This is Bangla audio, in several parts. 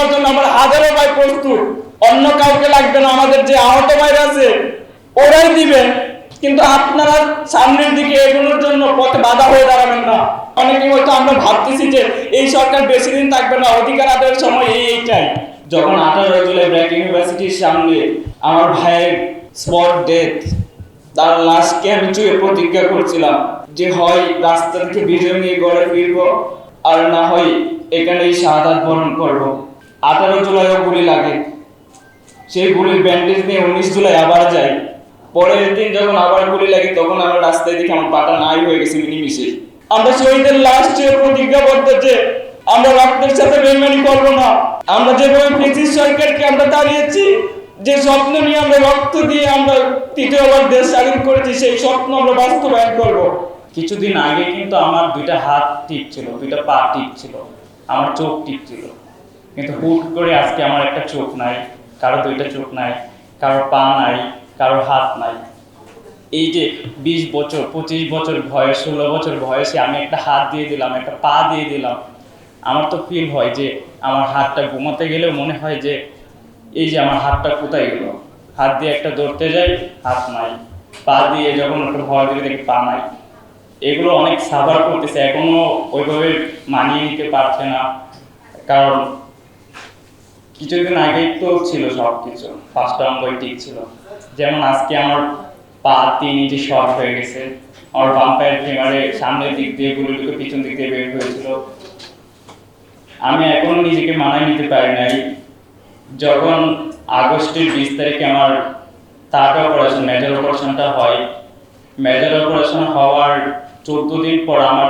দেওয়ার জন্য আমরা হাজারো ভাই প্রস্তুত। অন্য কাউকে লাগবে না, আমাদের যে আহত ভাইরা আছে, ওরাই দিবেন কিন্তু আপনারা সামনের দিকে এগোনোর জন্য পথে বাধা হয়ে দাঁড়াবেন না। অনেকে হয়তো আমরা ভাবতেছি যে এই সরকার বেশি দিন থাকবে না, অধিকার আদায়ের সময় এই এইটাই। যখন আঠারো জুলাই ব্র্যাক ইউনিভার্সিটির সামনে আমার ভাইয়ের স্পট ডেথ, তার লাশকে আমি চুয়ে প্রতিজ্ঞা করছিলাম যে হয় রাস্তা থেকে বিজয় নিয়ে গড়ে ফিরবো, আর না হয় এখানেই শাহাদাত বরণ করব। আঠারো জুলাইও গুলি লাগে। সেই গুলির ব্যান্ডেজ নিয়ে উনিশ জুলাই আবার যাই পরের দিন যখন আবার গুলি লাগে, তখন আমরা রাস্তায় দেখি আমার পাটা নাই হয়ে গেছে মিনিমিশে আমরা শহীদের লাশ চেয়ে প্রতিজ্ঞাবদ্ধ যে আমরা রক্তের সাথে বেমানি করব না। আমরা যেভাবে ব্রিটিশ সরকারকে আমরা দাঁড়িয়েছি যে স্বপ্ন নিয়ে আমরা রক্ত দিয়ে আমরা তৃতীয়বার দেশ স্বাধীন করেছি, সেই স্বপ্ন আমরা বাস্তবায়ন করব। কিছুদিন আগে কিন্তু আমার দুইটা হাত টিপ ছিল দুইটা পা টিপ ছিল আমার চোখ টিপ ছিল কিন্তু হুট করে আজকে আমার একটা চোখ নাই, কারও দুইটা চোখ নাই, কারও পা নাই, কারও হাত নাই। এই যে বিশ বছর, পঁচিশ বছর বয়স, ষোলো বছর বয়সে আমি একটা হাত দিয়ে দিলাম, একটা পা দিয়ে দিলাম। আমার তো ফিল হয় যে আমার হাতটা ঘুমাতে গেলেও মনে হয় যে এই যে আমার হাতটা কোথায় গেল? হাত দিয়ে একটা ধরতে যাই, হাত নাই। পা দিয়ে যখন একটা ভয় দিকে দেখি পা নাই। এগুলো অনেক সাবার করতেছে, এখনও ওইভাবে মানিয়ে নিতে পারছে না। কারণ কিছুদিন আগেই তো ছিল সব কিছু পাঁচটা অঙ্কই ঠিক ছিল। যেমন আজকে আমার পা, তিন ইঞ্চি শর্ট হয়ে গেছে। আমার বাম পায়ের ফিমারে সামনের দিক দিয়ে, গুলো ঢুকে পিছন দিক দিয়ে বের হয়েছিল। আমি এখন নিজেকে মানায় নিতে পারি নাই। যখন আগস্টের বিশ তারিখে আমার তারটা অপারেশন মেজর অপারেশনটা হয় মেজর অপারেশন হওয়ার চোদ্দ দিন পর আমার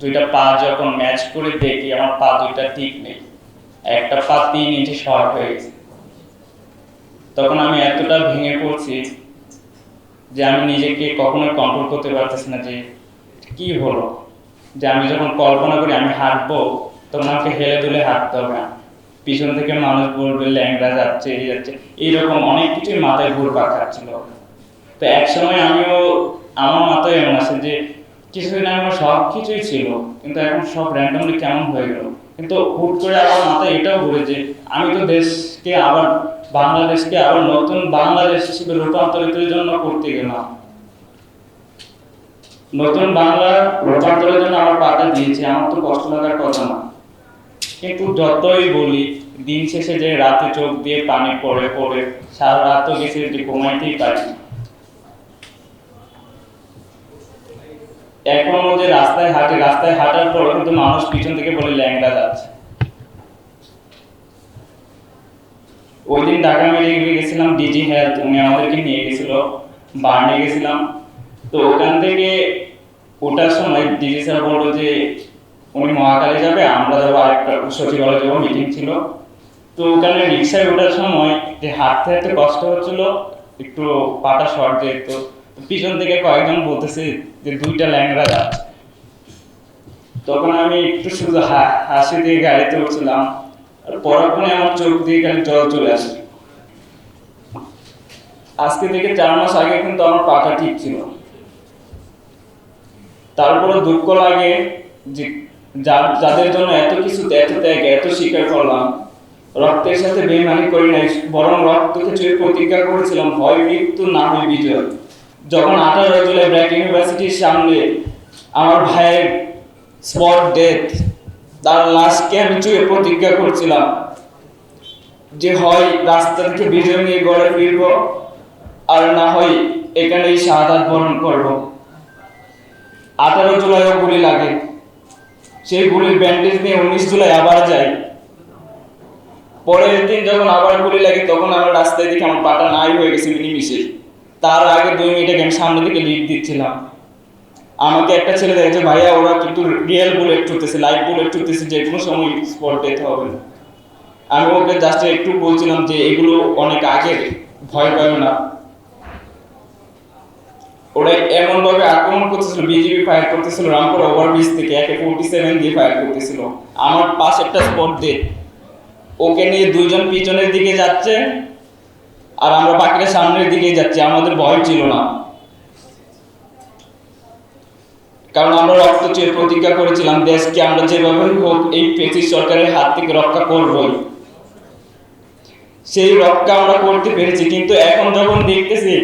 দুইটা পা যখন ম্যাচ করে দেখি, আমার পা দুইটা ঠিক নেই। একটা পা তিন ইঞ্চি শর্ট হয়ে গেছে। তখন আমি এতটা ভেঙে পড়ছি যে আমি নিজেকে কখনো কন্ট্রোল করতে পারতেছি না যে কি হলো। যে আমি যখন কল্পনা করি আমি হাঁটবো, তখন আমাকে হেলে দুলে হাঁটতে হবে না। পিছন থেকে মানুষ বলবে, ল্যাংড়া যাচ্ছে, এই যাচ্ছে। এইরকম অনেক কিছুই মাথায় ঘুরপাক খাচ্ছিল। তো এক সময় আমিও, আমার মাথায় এমন আছে যে কিছুদিন আগে আমার সব কিছুই ছিল, কিন্তু এখন সব র্যান্ডমলি কেমন হয়ে গেল? কিন্তু হুট করে আমার মাথায় এটাও ঘুরে যে আমি তো দেশকে আবার বাংলাদেশকে আবার নতুন বাংলাদেশ হিসেবে রূপান্তরিতের জন্য করতে গেলাম। নতুন বাংলা রূপান্তরের জন্য আমার পাটা দিয়েছে, আমার তো কষ্ট লাগার কথা না। কিন্তু যতই বলি, দিন শেষে যে রাতে চোখ দিয়ে পানি পড়ে পড়ে, সারা রাত তো গেছে যে ঘুমাইতেই পারি এখনও যে রাস্তায় হাঁটে, রাস্তায় হাঁটার পর কিন্তু মানুষ পিছন থেকে বলে ল্যাংড়া যাচ্ছে। ওই দিন ঢাকা মেডিকেলে গেছিলাম ডিজি হেলথ উনি আমাদেরকে নিয়ে গেছিল, বার্নে গেছিলাম। তো ওখান থেকে ওঠার সময় ডিজি স্যার বলল যে, উনি মহাকালে যাবে, আমরা যাব আরেকটা সচিবালয় যাব মিটিং ছিল। তো ওখানে রিক্সায় ওঠার সময় যে হাঁটতে হাঁটতে কষ্ট হচ্ছিল, একটু পাটা শর্ট যেত পিছন থেকে কয়েকজন বলতেছে যে দুইটা ল্যাংড়া যাচ্ছে তখন আমি একটু শুধু হাসি দিয়ে গাড়িতে উঠছিলাম, আর পরক্ষণে আমার চোখ দিয়ে খালি জল চলে আসে আজকে থেকে চার মাস আগে কিন্তু আমার পাটা ঠিক ছিল তারপরে দুঃখ লাগে যে যাদের জন্য এত কিছু এত ত্যাগ এত স্বীকার করলাম, রক্তের সাথে বেমানি করি নাই, বরং রক্তকে চুয়ে প্রতিজ্ঞা করেছিলাম, ভয় মৃত্যু না হয় বিজয়। যখন আঠারো জুলাই ব্র্যাক ইউনিভার্সিটির সামনে আমার ভাইয়ের স্পট ডেথ তার লাশকে আমি চুয়ে প্রতিজ্ঞা করছিলাম যে হয় রাস্তা থেকে বিজয় নিয়ে গড়ে ফিরবো আর না হয় এখানেই শাহাদাত বরণ করব। আঠারো জুলাইও গুলি লাগে। সেই গুলির ব্যান্ডেজ নিয়ে উনিশ জুলাই আবার যাই। পরের দিন যখন আবার গুলি লাগে তখন আমার রাস্তায় দেখি আমার পাটা নাই হয়ে গেছে মিনিমিশে তার আগে দুই মিনিট আমি সামনে দিকে লিড দিচ্ছিলাম। আমাকে একটা ছেলে দেখেছে, ভাইয়া, ওরা কিন্তু রিয়েল বুলেট ছুটতেছে লাইভ বুলেট ছুটতেছে যে কোনো সময় স্পট ডেথ হবে আমি ওকে জাস্ট একটু বলছিলাম যে, এগুলো অনেক আগে ভয় পাবে না। ওরা এমন ভাবে আক্রমণ করতেছিল বিজেপি ফায়ার করতেছিল, রামপুর ওভারব্রিজ থেকে একে ফোর্টি সেভেন দিয়ে ফায়ার করতেছিল। আমার পাশ একটা স্পট ডে ওকে নিয়ে দুইজন পিছনের দিকে যাচ্ছে আর আমরা বাকিরা সামনের দিকে যাচ্ছি, আমাদের ভয় ছিল না। কারণ আমরা রক্ত চেয়ে প্রতিজ্ঞা করেছিলাম, দেশকে আমরা যেভাবে হোক এই ব্রিটিশ সরকারের হাত থেকে রক্ষা করবই। সেই রক্ষা আমরা করতে পেরেছি, কিন্তু এখন যখন দেখতেছি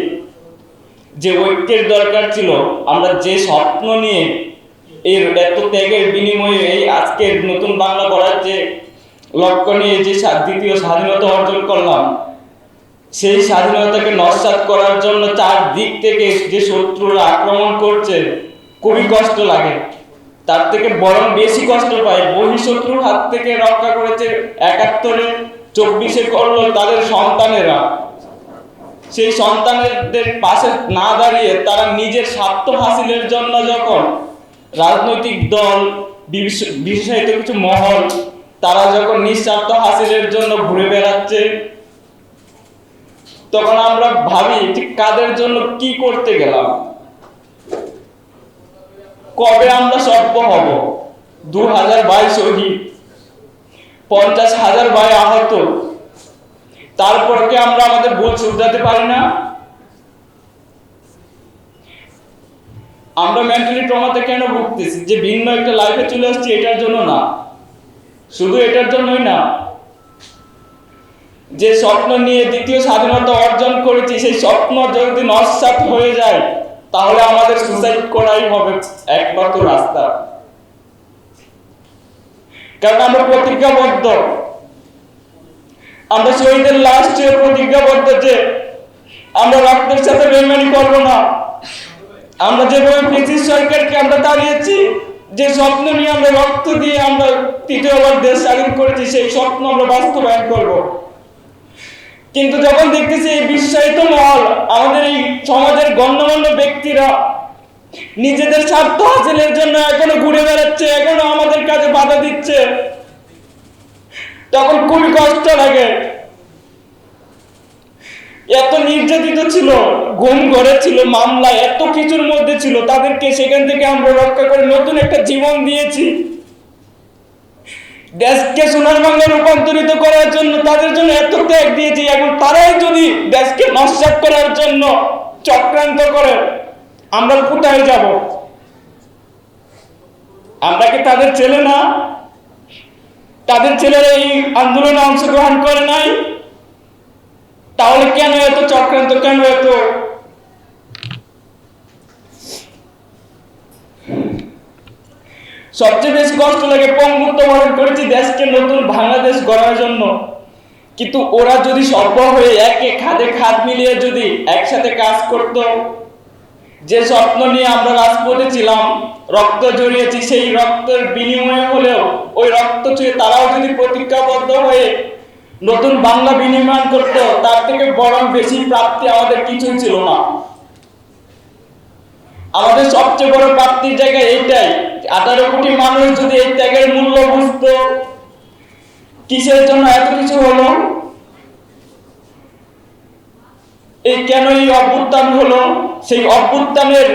যে ঐক্যের দরকার ছিল, আমরা যে স্বপ্ন নিয়ে এর এত ত্যাগের বিনিময়ে এই আজকের নতুন বাংলা করার যে লক্ষ্য নিয়ে যে দ্বিতীয় স্বাধীনতা অর্জন করলাম সেই স্বাধীনতাকে নস্বাত করার জন্য চার দিক থেকে যে শত্রুরা আক্রমণ করছে, খুবই কষ্ট লাগে। তার থেকে বরং বেশি কষ্ট পায়। বহিঃশত্রুর হাত থেকে রক্ষা করেছে একাত্তরে, চব্বিশে করল তাদের সন্তানেরা। সেই সন্তানদের পাশে না দাঁড়িয়ে তারা নিজের স্বার্থ হাসিলের জন্য যখন রাজনৈতিক দল বিশেষ- বিশেষায়িত কিছু মহল, তারা যখন নিঃস্বার্থ হাসিলের জন্য ঘুরে বেড়াচ্ছে তখন আমরা ভাবি, ঠিক কাদের জন্য কি করতে গেলাম? কবে আমরা সভ্য হব? দু হাজার বাইশ শহীদ পঞ্চাশ হাজার ভাই আহত তারপর কি আমরা আমাদের ভুল শুধরাতে পারি না? আমরা মেন্টালি ট্রমাতে কেন ভুগতেছি? যে ভিন্ন একটা লাইফে চলে আসছি, এটার জন্য না। শুধু এটার জন্যই না। যে স্বপ্ন নিয়ে দ্বিতীয় স্বাধীনতা অর্জন করেছি, সেই স্বপ্ন যদি নস্বাত হয়ে যায়, তাহলে আমাদের সুসাইড করাই হবে একমাত্র রাস্তা। কারণ আমরা প্রতিজ্ঞাবদ্ধ। আমরা শহীদের লাস্টে প্রতিজ্ঞাবদ্ধ যে আমরা রক্তের সাথে বেমানি করব না। আমরা যেভাবে ব্রিটিশ সরকারকে আমরা দাঁড়িয়েছি যে স্বপ্ন নিয়ে আমরা রক্ত দিয়ে আমরা তৃতীয়বার দেশ স্বাধীন করেছি, সেই স্বপ্ন আমরা বাস্তবায়ন করব। কিন্তু যখন দেখতেছি এই বিশ্বায়িত মহল আমাদের এই সমাজের গণ্যমান্য ব্যক্তিরা নিজেদের স্বার্থ হাসিলের জন্য এখনও ঘুরে বেড়াচ্ছে, এখনও আমাদের কাছে বাধা দিচ্ছে। তখন খুবই কষ্ট লাগে। এত নির্যাতিত ছিল ঘুম ঘরে ছিল মামলা এত কিছুর মধ্যে ছিল, তাদেরকে সেখান থেকে আমরা রক্ষা করে নতুন একটা জীবন দিয়েছি। দেশকে সোনার বাংলা রূপান্তরিত করার জন্য তাদের জন্য এত ত্যাগ দিয়েছি, এখন তারাই যদি দেশকে নস্বাত করার জন্য চক্রান্ত করে, আমরা কোথায় যাব? আমরা কি তাদের ছেলে না? তাদের ছেলেরা এই আন্দোলনে অংশগ্রহণ করে নাই? তাহলে কেন এত চক্রান্ত? কেন এত সবচেয়ে বেশি কষ্ট লাগে পঙ্গুত্ব বরণ করেছি দেশকে নতুন বাংলাদেশ গড়ার জন্য। কিন্তু ওরা যদি সভ্য হয়ে একে খাদে খাদ মিলিয়ে যদি একসাথে কাজ করত, যে স্বপ্ন নিয়ে আমরা রাজপথে ছিলাম, রক্ত জড়িয়েছি সেই রক্তের বিনিময়ে হলেও ওই রক্ত চুয়ে তারাও যদি প্রতিজ্ঞাবদ্ধ হয়ে নতুন বাংলা বিনির্মাণ করতো, তার থেকে বরং বেশি প্রাপ্তি আমাদের কিছুই ছিল না। আমাদের সবচেয়ে বড় প্রাপ্তির জায়গা এইটাই। আঠারো কোটি মানুষ যদি এই ত্যাগের মূল্য বুঝতো, কিসের জন্য এত কিছু হলো? এই কেন এই অভ্যুত্থান হলো? সেই অভ্যুত্থানের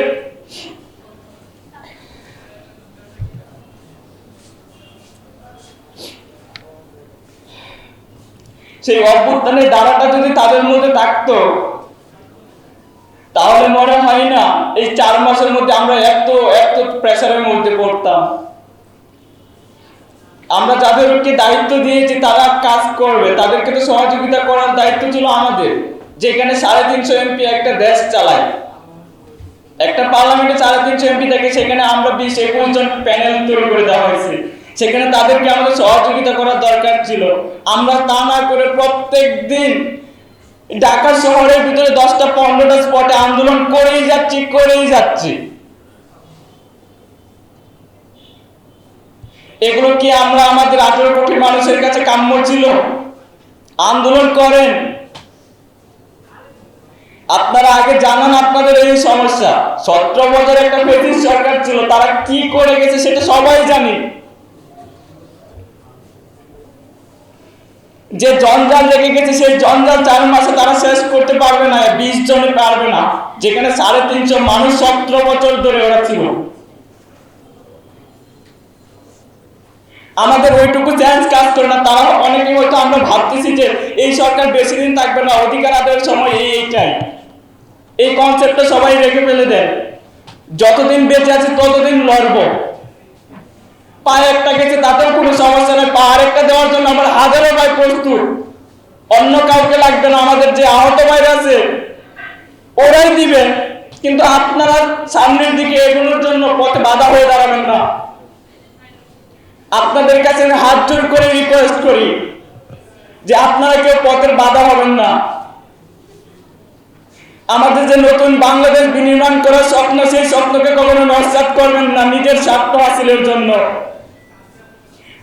সেই অভ্যুত্থানের দ্বারাটা যদি তাদের মধ্যে থাকতো তাহলে মনে হয় না, এই চার মাসের মধ্যে আমরা এত এত প্রেসারের মধ্যে পড়তাম। আমরা যাদেরকে দায়িত্ব দিয়েছি, তারা কাজ করবে। তাদেরকে তো সহযোগিতা করার দায়িত্ব ছিল আমাদের, যেখানে সাড়ে তিনশো এমপি একটা দেশ চালায়। একটা পার্লামেন্টে সাড়ে তিনশো এমপি থাকে, সেখানে আমরা বিশ একুশ জন প্যানেল তৈরি করে দেওয়া হয়েছে। সেখানে তাদেরকে আমাদের সহযোগিতা করার দরকার ছিল। আমরা তা না করে প্রত্যেক দিন ঢাকা শহরের ভিতরে দশটা, পনেরোটা স্পটে আন্দোলন করেই যাচ্ছি করেই যাচ্ছি। এগুলো কি আমরা আমাদের আঠেরো কোটি মানুষের কাছে কাম্য ছিল? আন্দোলন করেন। আপনারা আগে জানান আপনাদের এই সমস্যা। সতেরো বছর একটা ব্রিটিশ সরকার ছিল, তারা কি করে গেছে সেটা সবাই জানি। যে জঞ্জাল লেগে গেছে, সেই জঞ্জাল চার মাসে তারা শেষ করতে পারবে না বিশ জনে পারবে না। যেখানে সাড়ে তিনশো মানুষ সতেরো বছর ধরে ওরা ছিল। আমাদের ওইটুকু চ্যান্স কাজ করে না তারা অনেকে হয়তো আমরা ভাবতেছি যে এই সরকার বেশি দিন থাকবে না, অধিকার আদায়ের সময় এই, এইটাই। এই কনসেপ্টটা সবাই রেখে ফেলে দেয়। যতদিন বেঁচে আছে, ততদিন লড়বো। পায়ে একটা গেছে, তাতেও কোনো সমস্যা নেই। পা আরেকটা দেওয়ার জন্য আমরা হাজারো ভাই প্রস্তুত। অন্য কাউকে লাগবে না, আমাদের যে আহত আছে, ওরাই কিন্তু আপনারা সামনের দিকে এগোনোর জন্য পথে বাধা হয়ে দাঁড়াবেন না। আপনাদের কাছে হাত জোর করে রিকোয়েস্ট করি যে আপনারা কেউ পথের বাধা হবেন না। আমাদের যে নতুন বাংলাদেশ বিনির্মাণ করার স্বপ্ন, সেই স্বপ্নকে কখনো নস্যাৎ করবেন না। নিজের স্বার্থ হাসিলের জন্য।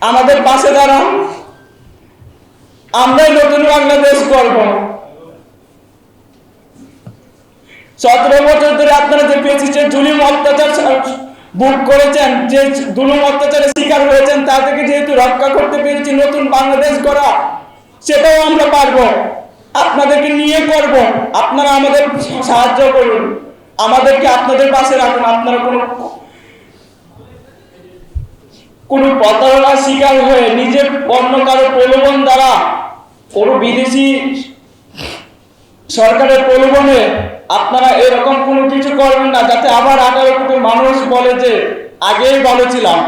আমাদের পাশে দাঁড়ান। আমরাই নতুন বাংলাদেশ করব সতেরো বছর ধরে আপনারা যে পেয়েছেন জুলিম অত্যাচার বুক করেছেন, যে জুলুম অত্যাচারের শিকার হয়েছেন, তা থেকে যেহেতু রক্ষা করতে পেরেছি, নতুন বাংলাদেশ গড়া, সেটাও আমরা পারব। আপনাদেরকে নিয়ে করব। আপনারা আমাদের সাহায্য করুন। আমাদেরকে আপনাদের পাশে রাখুন। আপনারা কোনো কোন প্রতারণার শিকার হয়ে নিজের অন্য কারও প্রলোভন দ্বারা বিদেশি সরকারের প্রলোভনে আপনারা এরকম কোনো কিছু করবেন না, যাতে আবার আঠারো কোটি মানুষ বলে যে, আগেই ভালো ছিলাম।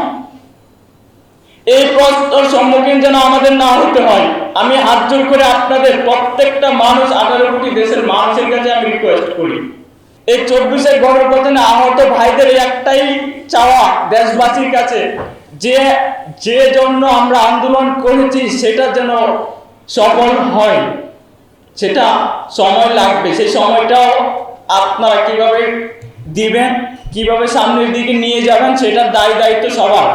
এই প্রশ্নের সম্মুখীন যেন আমাদের না হতে হয়, আমি হাত জোর করে আপনাদের প্রত্যেকটা মানুষ আঠারো কোটি দেশের মানুষের কাছে আমি রিকোয়েস্ট করি। এই চব্বিশের গণপ্রধানে আহত ভাইদের একটাই চাওয়া দেশবাসীর কাছে যে যে জন্য আমরা আন্দোলন করেছি, সেটা যেন সফল হয়। সেটা সময় লাগবে। সেই সময়টাও আপনারা কীভাবে দিবেন, কীভাবে সামনের দিকে নিয়ে যাবেন, সেটার দায় দায়িত্ব সবার।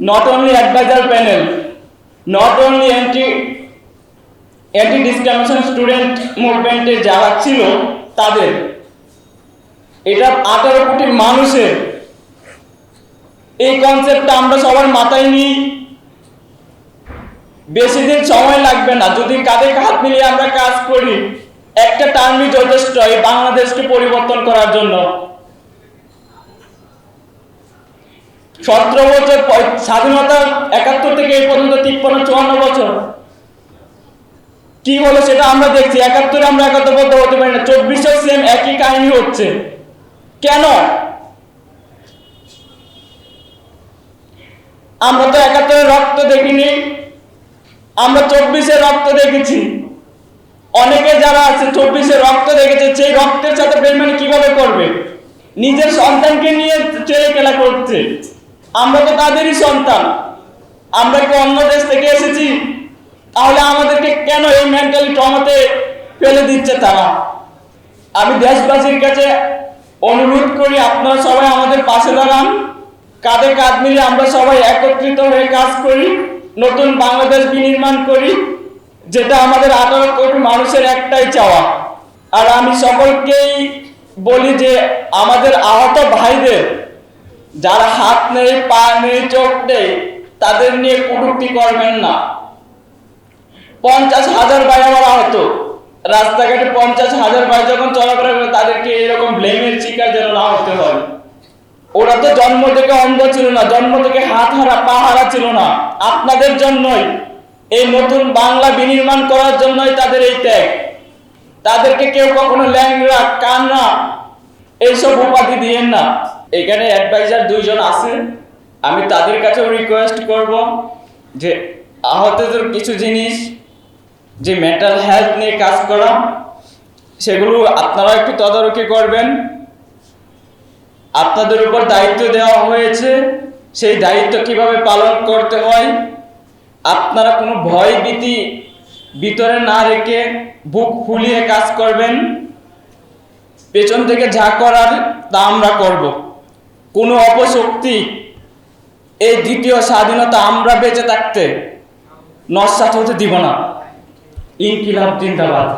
Not only advisor panel not only anti anti discrimination student মুভমেন্টে যারা ছিল, তাদের। এটা আঠারো কোটি মানুষের এই কনসেপ্টটা আমরা সবার মাথায় নিই। বেশি দিন সময় লাগবে না। যদি কাঁধে হাত মিলিয়ে আমরা কাজ করি, একটা টার্মই যথেষ্ট এই বাংলাদেশকে পরিবর্তন করার জন্য। সতেরো বছর স্বাধীনতা একাত্তর থেকে এই পর্যন্ত তিপ্পান্ন, চুয়ান্ন বছর। কি হলো সেটা আমরা দেখছি। একাত্তরে আমরা একাত্তরবদ্ধ হতে পারি না। চব্বিশে সেম একই কাহিনী হচ্ছে। কেন? আমরা তো একাত্তরে রক্ত দেখিনি। আমরা চব্বিশে রক্ত দেখেছি। অনেকে যারা আছে চব্বিশে রক্ত দেখেছে, সেই রক্তের সাথে বেইমানি কীভাবে করবে? নিজের সন্তানকে নিয়ে ছেলে খেলা করছে। আমরা তো তাদেরই সন্তান। আমরা কি অন্য দেশ থেকে এসেছি? তাহলে আমাদেরকে কেন এই মেন্টালি ট্রমাতে ফেলে দিচ্ছে তারা? আমি দেশবাসীর কাছে অনুরোধ করি, আপনারা সবাই আমাদের পাশে দাঁড়ান। কাঁধে কাঁধ মিলে আমরা সবাই একত্রিত হয়ে কাজ করি, নতুন বাংলাদেশ বিনির্মাণ করি, যেটা আমাদের আঠারো কোটি মানুষের একটাই চাওয়া। আর আমি সকলকেই বলি যে আমাদের আহত ভাইদের, যারা হাত নেই, পা নেই, চোখ নেই, তাদের নিয়ে কটূক্তি করবেন না। পঞ্চাশ হাজার ভাই আমার আহত। রাস্তাঘাটে পঞ্চাশ হাজার ভাই যখন চলাফেরা করে, তাদেরকে এরকম ব্লেমের শিকার যেন না হতে হয়। ওরা তো জন্ম থেকে অন্ধ ছিল না, জন্ম থেকে হাত হারা পা হারা ছিল না। আপনাদের জন্যই এই নতুন বাংলা বিনির্মাণ করার জন্যই তাদের এই ত্যাগ। তাদেরকে কেউ কখনো ল্যাংরা কান্না এইসব উপাধি দিয়েন না। এখানে অ্যাডভাইজার দুইজন আছে আমি তাদের কাছেও রিকোয়েস্ট করব যে আহতদের কিছু জিনিস, যে মেন্টাল হেলথ নিয়ে কাজ করা, সেগুলো আপনারা একটু তদারকি করবেন। আপনাদের উপর দায়িত্ব দেওয়া হয়েছে। সেই দায়িত্ব কীভাবে পালন করতে হয়? আপনারা কোনো ভয় ভীতি ভিতরে না রেখে বুক ফুলিয়ে কাজ করবেন। পেছন থেকে যা করার তা আমরা করব। কোনো অপশক্তি এই দ্বিতীয় স্বাধীনতা আমরা বেঁচে থাকতে নস্বাত হতে দিব না। ইনকিলাব জিন্দাবাদ